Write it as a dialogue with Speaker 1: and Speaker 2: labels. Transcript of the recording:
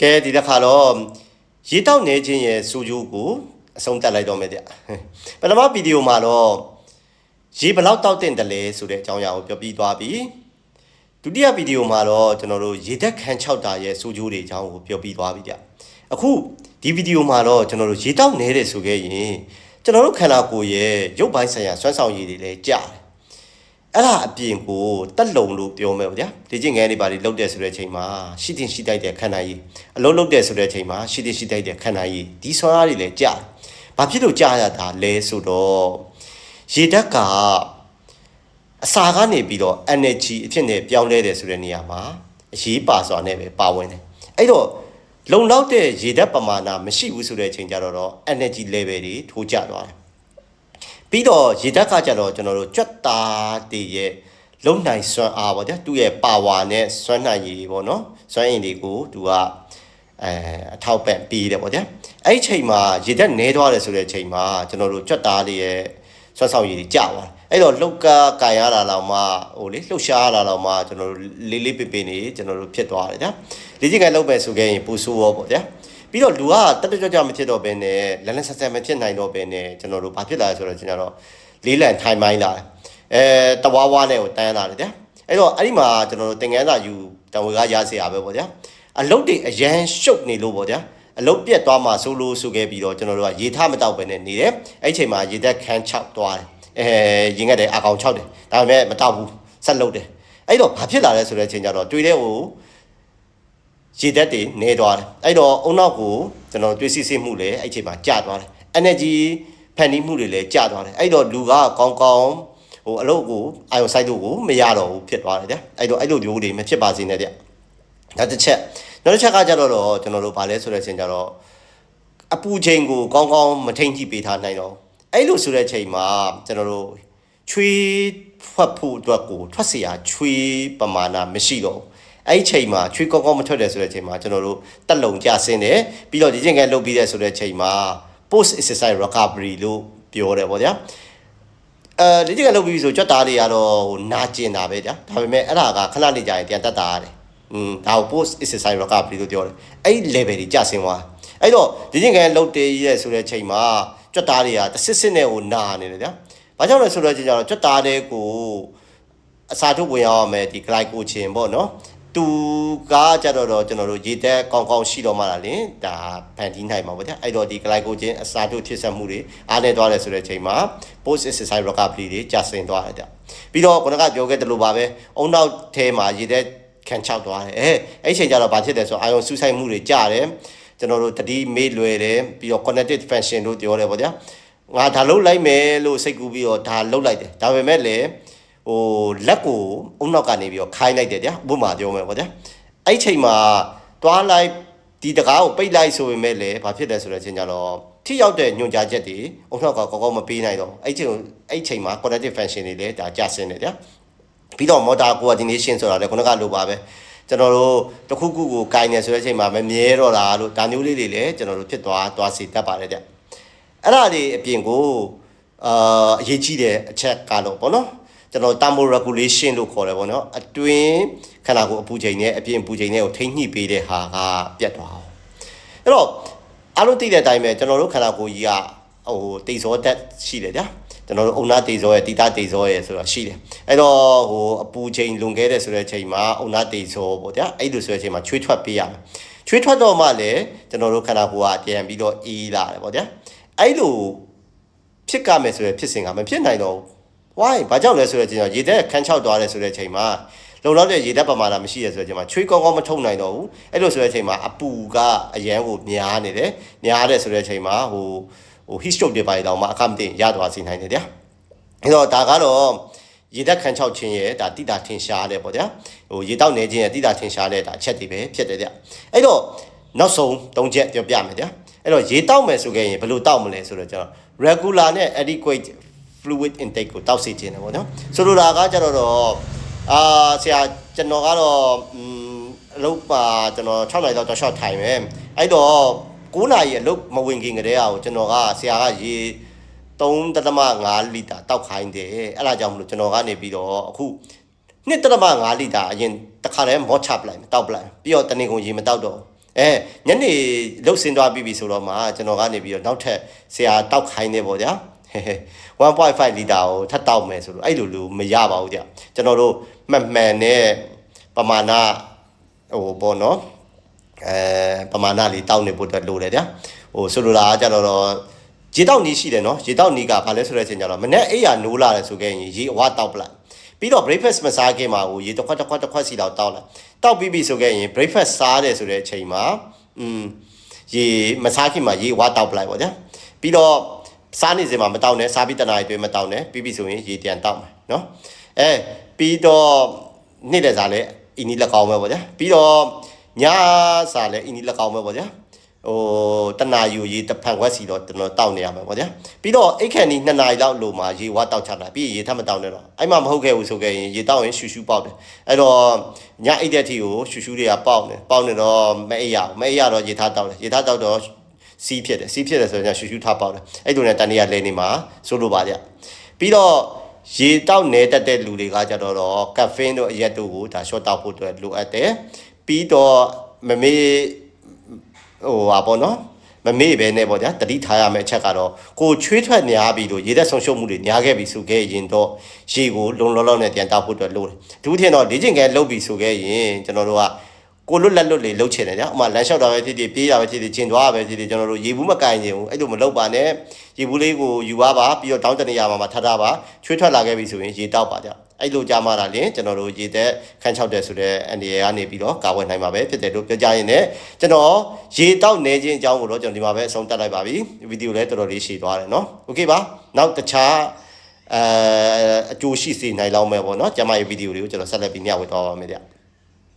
Speaker 1: ကဲဒီတစ်ခါတော့ရေတောက်နေခြင်းရဲ့စူဂျူကိုအဆုံးသတ်လိုက်တော့မယ်ဗျပထမဗီဒီယိုမှာတော့ရေဘယ်လောက်တောက်တင်တယ်လဲဆိုတဲ့အကြောင်းအရာကိုပြောပြသွားပြီဒုတိယဗီဒီယိုမှာတော့ကျွန်တော်တို့ရေသက်ခန်း6တာရဲ့စူဂျူတွေအကြောင်းကိုပြောပြသွားပြီဗျအခုဒီဗီဒီယိုမှာတော့ကျွန်တော်တို့ရေတောက်နေတယ်ဆိုခဲ့ရင်ကျွန်တော်တို့ခန္ဓာကိုယ်ရဲ့ရုပ်ပိုင်းဆိုင်ရာစွမ်းဆောင်ရည်တွေလည်းကြားတယ် အဲ့ဒါအပြင်ကိုတက်လုံလို့ပြောမယ်ဗျာဒီချင်းငယ်လေးပါလေးလုတ်တဲ့ဆိုတဲ့အချိန်မှာရှိတင်ရှိတိုက်တဲ့ခန္ဓာရည်အလုံးလုတ်တဲ့ဆိုတဲ့အချိန်မှာရှိတင်ရှိတိုက်တဲ့ခန္ဓာရည်ဒီဆွမ်းအားတွေလည်းကြားဘာဖြစ်လို့ကြားရတာလဲဆိုတော့ရေဓာတ်ကအစာကနေပြီးတော့ energy အဖြစ်နဲ့ပြောင်းလဲတယ်ဆိုတဲ့နေရာမှာအရေးပါစွာနဲ့ပဲပါဝင်တယ်အဲ့တော့လုံလောက်တဲ့ရေဓာတ်ပမာဏမရှိဘူးဆိုတဲ့အချိန်ကျတော့ energy level တွေထိုးကျသွားတယ် ပြီးတော့ရေဓာတ်ကကြတော့ကျွန်တော်တို့ကြွက်သားတည်ရဲ့လုံနိုင်စွမ်းအားပေါ့ဗျာသူ့ရဲ့ပါဝါနဲ့စွမ်းနိုင်ရည်ပေါ့နော်စွမ်းအင်တွေကိုသူကအဲအထောက်ပံ့ပေးတယ်ပေါ့ဗျာအဲ့ဒီချိန်မှာရေဓာတ်နည်းသွားတယ်ဆိုတဲ့အချိန်မှာကျွန်တော်တို့ကြွက်သားတွေရဲ့စွမ်းဆောင်ရည်တွေကျသွားတယ်အဲ့တော့လှုပ်ကားကန်ရတာလောက်မှဟိုလေလှုပ်ရှားရတာလောက်မှကျွန်တော်တို့လေးလေးပပနေကျွန်တော်တို့ဖြစ်သွားတယ်ဗျာလေ့ကျင့်ခန်းလုပ်ပဲဆိုခဲ့ရင်ပူဆိုးရောပေါ့ဗျာ ပြီးတော့လူကတက်တက်ကြွကြွမဖြစ်တော့ဘဲနဲ့လန်လန်ဆက်ဆက်မဖြစ်နိုင်တော့ဘဲနဲ့ကျွန်တော်တို့ဘာဖြစ်လာလဲဆိုတော့ကျွန်တော်တို့လေးလံထိုင်မိုင်းလာအဲတဝါဝါနဲ့ကိုတန်းလာတယ်ဗျာအဲ့တော့အဲ့ဒီမှာကျွန်တော်တို့သင်ငန်းစာယူတံဝေကရစေရပဲပေါ့ဗျာအလုတ်တွေအရန်ရှုပ်နေလို့ပေါ့ဗျာအလုတ်ပြက်သွားမှဆိုလို့ဆိုခဲ့ပြီးတော့ကျွန်တော်တို့ကရေထမတောက်ပဲနဲ့နေတယ်အဲ့ချိန်မှာရေသက်ခန်း6သွားတယ်အဲရင်ငက်တယ်အကောင်6တယ်ဒါပေမဲ့မတောက်ဘူးဆက်လုတ်တယ်အဲ့တော့ဘာဖြစ်လာလဲဆိုတဲ့အချိန်ကျတော့တွေ့တဲ့ဟို ရေသက်တွေနေသွားတယ်အဲ့တော့အုံနောက်ကိုကျွန်တော်တွေ့စစ်စစ်မှုလည်းအဲ့ချိန်မှာကျသွားတယ် energy ဖန်တီးမှုတွေလည်းကျသွားတယ်အဲ့တော့လူကကောင်းကောင်းဟိုအလုပ်ကိုအာယုံစိုက်တို့ကိုမရတော့ဘူးဖြစ်သွားတယ်ဗျအဲ့တော့အဲ့လိုမျိုးတွေမဖြစ်ပါစေနဲ့ဗျနောက်တစ်ချက်နောက်တစ်ချက်ကကြတော့တော့ကျွန်တော်တို့ဗာလဲဆိုတဲ့အချိန်ကျတော့အပူချိန်ကိုကောင်းကောင်းမထိန်ကြည့်ပေးထားနိုင်တော့အဲ့လိုဆိုတဲ့အချိန်မှာကျွန်တော်တို့ချွေးဖွက်ဖို့အတွက်ကိုထွက်เสียချွေးပမာဏမရှိတော့ အဲ့ဒီချိန်မှာချွေးကောင်းကောင်းမထွက်တယ်ဆိုတဲ့အချိန်မှာကျွန်တော်တို့တက်လုံကြဆင်းတယ်ပြီးတော့ဒီချိန်ကလုတ်ပြီးတဲ့ဆိုတဲ့အချိန်မှာ post exercise recovery လို့ပြောတယ်ပေါ့ဗျာအဲဒီချိန်ကလုတ်ပြီးဆိုကြွက်သားတွေကတော့ဟိုနာကျင်တာပဲဗျာဒါပေမဲ့အဲ့ဒါကခဏနေကြရင်ပြန်တက်တာရတယ်อืมဒါကို post exercise recovery လို့ပြောတယ်အဲ့ဒီ level တွေကျဆင်းသွားအဲ့တော့ဒီချိန်ကလုတ်တေးရဲဆိုတဲ့ချိန်မှာကြွက်သားတွေကတစ်စစ်စစ်နဲ့ဟိုနာနေတယ်ဗျာဘာကြောင့်လဲဆိုတော့ကျတော့ကြွက်သားတွေကိုအစာထုတ်ဝင်ရအောင်မယ်ဒီ glycogen ပေါ့နော် သူကကြတော့တော့ကျွန်တော်တို့ရေသက်ကောင်းကောင်းရှိတော့မှလာလင်ဒါဖန်တီးနိုင်မှာပေါ့ဗျာအဲ့တော့ဒီ glycogen အစာထုတ်ဖြစ်ဆက်မှုတွေအားနေသွားတယ်ဆိုတဲ့အချိန်မှာ post exercise recovery တွေကျဆင်းသွားတယ်ဗျပြီးတော့ခုနကပြောခဲ့တယ်လို့ပါပဲအုံနောက်ထဲမှာရေသက်ခံချောက်သွားတယ်အဲအဲ့ချိန်ကျတော့ဘာဖြစ်တယ်ဆိုအာယုံစူးစိုက်မှုတွေကျတယ်ကျွန်တော်တို့တတိမေးလွယ်တယ်ပြီးတော့ cognitive function တို့ပြောတယ်ပေါ့ဗျာငါဒါလုတ်လိုက်မယ်လို့စိတ်ကူးပြီးတော့ဒါလုတ်လိုက်တယ်ဒါပေမဲ့လည်း ဟိုလက်ကိုအုံနောက်ကနေပြီးတော့ခိုင်းလိုက်တယ်ဗျာဥပမာပြောမယ်ပေါ့ဗျာအဲ့ချိန်မှာတွားလိုက်ဒီတကားကိုပိတ်လိုက်ဆိုပေမဲ့လည်းဘာဖြစ်လဲဆိုတော့ချင်းကြတော့ထိရောက်တဲ့ညွှန်ကြားချက်တွေအုံနောက်ကကောကောမပေးနိုင်တော့အဲ့ချိန်အဲ့ချိန်မှာ cognitive function တွေလည်းဒါကျဆင်းတယ်ဗျာပြီးတော့ motor coordination ဆိုတာလည်းခုနကလိုပါပဲကျွန်တော်တို့တခုခုကိုကင်နေဆိုတဲ့အချိန်မှာမမြဲတော့တာလို့ဒါမျိုးလေးတွေလည်းကျွန်တော်တို့ဖြစ်သွားသွားစေတတ်ပါတယ်ဗျအဲ့ဒါတွေအပြင်ကိုအာအရေးကြီးတဲ့အချက်ကတော့ပေါ့နော် ကျွန်တော် thermo regulation လို့ခေါ်တယ်ပေါ့နော်အတွင်းခန္ဓာကိုယ်အပူချိန်နဲ့အပြင်အပူချိန်နဲ့ကိုထိန်းညှိပေးတဲ့ဟာကပြတ်သွားအောင်အဲ့တော့အားလုံးသိတဲ့အတိုင်းပဲကျွန်တော်တို့ခန္ဓာကိုယ်ကြီးကဟိုတိတ်စောတက်ရှိတယ်ဗျာကျွန်တော်တို့အုံနာတေဇောရဲ့တိတာတေဇောရဲ့ဆိုတာရှိတယ်အဲ့တော့ဟိုအပူချိန်လွန်ခဲ့တဲ့ဆိုတဲ့အချိန်မှာအုံနာတေဇောပေါ့ဗျာအဲ့လိုဆိုတဲ့အချိန်မှာချွေးထွက်ပေးရမယ်ချွေးထွက်တော့မှလည်းကျွန်တော်တို့ခန္ဓာကိုယ်ကပြန်ပြီးတော့အေးလာတယ်ပေါ့ဗျာအဲ့လိုဖြစ်ကမယ်ဆိုတဲ့ဖြစ်စဉ်ကမဖြစ်နိုင်တော့ဘူး why ဘာကြောင့်လဲဆိုတော့ကျွန်တော်ရေသက်ခန်းချောက်သွားတယ်ဆိုတဲ့အချိန်မှာလုံလောက်တဲ့ရေသက်ပမာဏမရှိရဆိုတဲ့အချိန်မှာချွေးကောင်းကောင်းမထုံနိုင်တော့ဘူးအဲ့လိုဆိုတဲ့အချိန်မှာအပူကအရန်ကိုများနေတယ်များတယ်ဆိုတဲ့အချိန်မှာဟိုဟို heat stroke တွေပါတောင်မှအခမတင်ရသွားစေနိုင်တယ်ဗျာအဲ့တော့ဒါကတော့ရေသက်ခန်းချောက်ခြင်းရဲ့ဒါတိတာထင်ရှားတယ်ပေါ့ဗျာဟိုရေတောက်နေခြင်းရဲ့တိတာထင်ရှားတဲ့ဒါအချက်တွေပဲဖြစ်တယ်ဗျအဲ့တော့နောက်ဆုံး၃ချက်ပြောပြမယ်ဗျာအဲ့တော့ရေတောက်မယ်ဆိုခဲ့ရင်ဘယ်လိုတောက်မလဲဆိုတော့ကျွန်တော် regular နဲ့ adequate fluid intake ကိုတောက်စေခြင်းတယ်ပေါ့နော်ဆိုလိုတာကကြတော့တော့အာဆရာကျွန်တော်ကတော့อืมအလုပ်ပါကျွန်တော်6နိုင်တော့တော့ short time ပဲအဲ့တော့9နာရီအလုပ်မဝင်ခင်ကတည်းကကျွန်တော်ကဆရာကရေ3.5လီတာတောက်ခိုင်းတယ်အဲ့ဒါကြောင့်မလို့ကျွန်တော်ကနေပြီးတော့အခု2.5လီတာအရင်တစ်ခါတည်းမော့ချပလိုက်တောက်ပလိုက်ပြီးတော့တနေ့ကုန်ရေမတောက်တော့အဲညနေလှုပ်ဆင်းသွားပြီပြီဆိုတော့မှကျွန်တော်ကနေပြီးတော့နောက်ထပ်ဆရာတောက်ခိုင်းနေပေါ့ဗျာ 1.5လီတာကိုထပ်တောက်မယ်ဆိုတော့အဲ့လိုလိုမရပါဘူးကြာကျွန်တော်တို့မှန်မှန်နဲ့ပမာဏဟိုပေါ့နော်အဲပမာဏလေးတောက်နေဖို့အတွက်လိုတယ်ဗျာဟိုဆိုလိုတာကကျတော့တော့ရေတောက်နီးရှိတယ်နော်ရေတောက်နီးကဘာလဲဆိုတဲ့အချိန်ကျတော့မနေ့အိယာနိုးလာတယ်ဆိုခဲ့ရင်ရေအဝတောက်ပလိုက်ပြီးတော့ breakfast မစားခင်မှာဟိုရေတစ်ခွက်တစ်ခွက်တစ်ခွက်စီတော့တောက်လာတောက်ပြီးပြီဆိုခဲ့ရင် breakfast စားတယ်ဆိုတဲ့အချိန်မှာอืมရေမစားခင်မှာရေဝတောက်ပလိုက်ပေါ့ဗျာပြီးတော့ စားနေစဉ်မှာမတောက်နဲ့စားပြီးတနားရီတွင်းမတောက်နဲ့ပြီးပြီဆိုရင်ရေပြန်တောက်မယ်နော်အဲပြီးတော့နေ့တဲ့စားလဲအင်းနီလက်ကောင်းပဲပေါ့ဗျာပြီးတော့ညစားလဲအင်းနီလက်ကောင်းပဲပေါ့ဗျာဟိုတနာယူရေတဖန်ခွက်စီတော့ကျွန်တော်တောက်နေရမှာပေါ့ဗျာပြီးတော့အိတ်ခန်ဒီ2နာရီလောက်လိုမှာရေဝါတောက်ချတာပြီးရင်ရေထပ်မတောက်နဲ့တော့အဲ့မှမဟုတ်ခဲ့ဘူးဆိုခဲ့ရင်ရေတောက်ရင်ရှူရှူပေါက်တယ်အဲ့တော့ညအိတ်တဲ့ထီကိုရှူရှူတွေကပေါက်နေပေါက်နေတော့မအိတ်ရဘူးမအိတ်ရတော့ရေထားတောက်တယ်ရေထားတောက်တော့ စီးဖြစ်တယ်စီးဖြစ်တယ်ဆိုရင်ရှူရှူထားပေါက်တယ်အဲ့လိုနဲ့တန်ရလဲနေမှာဆိုလိုပါကြပြီးတော့ရေတောက်နေတတ်တဲ့လူတွေကကြတော့တော့ကက်ဖင်းတို့အရက်တို့ကိုဒါရှော့တောက်ဖို့အတွက်လိုအပ်တယ်ပြီးတော့မမေးဟိုဟာပေါ့နော်မမေ့ပဲနဲ့ပေါ့ဗျာတတိထားရမယ့်အချက်ကတော့ကိုချွေးထွက်များပြီလို့ရေသက်ဆုံးရှုံးမှုတွေများခဲ့ပြီဆိုခဲ့ရင်တော့ရေကိုလုံလောလောနဲ့ပြန်တောက်ဖို့အတွက်လိုတယ်ဒုထင်တော့လေ့ကျင့်ခဲလုပ်ပြီဆိုခဲ့ရင်ကျွန်တော်တို့က ကိုလွတ်လက်လွတ်လေးလှုပ်ချင်တယ်ဗျာဥမာလမ်းလျှောက်တာပဲဖြစ်ဖြစ်ပြေးတာပဲဖြစ်ဖြစ်ကျင်သွားတာပဲဖြစ်ဖြစ်ကျွန်တော်တို့ရေဘူးမကင်ချင်ဘူးအဲ့လိုမလုပ်ပါနဲ့ရေဘူးလေးကိုယူပါပါပြီးတော့တောင်းတနေရမှာမှာထားထားပါချွေးထွက်လာခဲ့ပြီဆိုရင်ရေတောက်ပါဗျာအဲ့လိုကြာမှလာရင်ကျွန်တော်တို့ရေသက်ခန်းချောက်တယ်ဆိုတဲ့အနေရကနေပြီးတော့ကာဝယ်နိုင်မှာပဲဖြစ်တယ်လို့ပြောကြရင်လည်းကျွန်တော်ရေတောက်နေခြင်းအကြောင်းကိုတော့ကျွန်တော်ဒီမှာပဲအဆုံးသတ်လိုက်ပါပြီဗီဒီယိုလည်းတော်တော်လေးရှည်သွားတယ်เนาะโอเคပါနောက်တခြားအဲအကျိုးရှိစေနိုင်လောက်မဲ့ပေါ့เนาะကျမရဲ့ဗီဒီယိုတွေကိုကျွန်တော်ဆက်လက်ပြီးညှဝေသွားပါမယ်ဗျ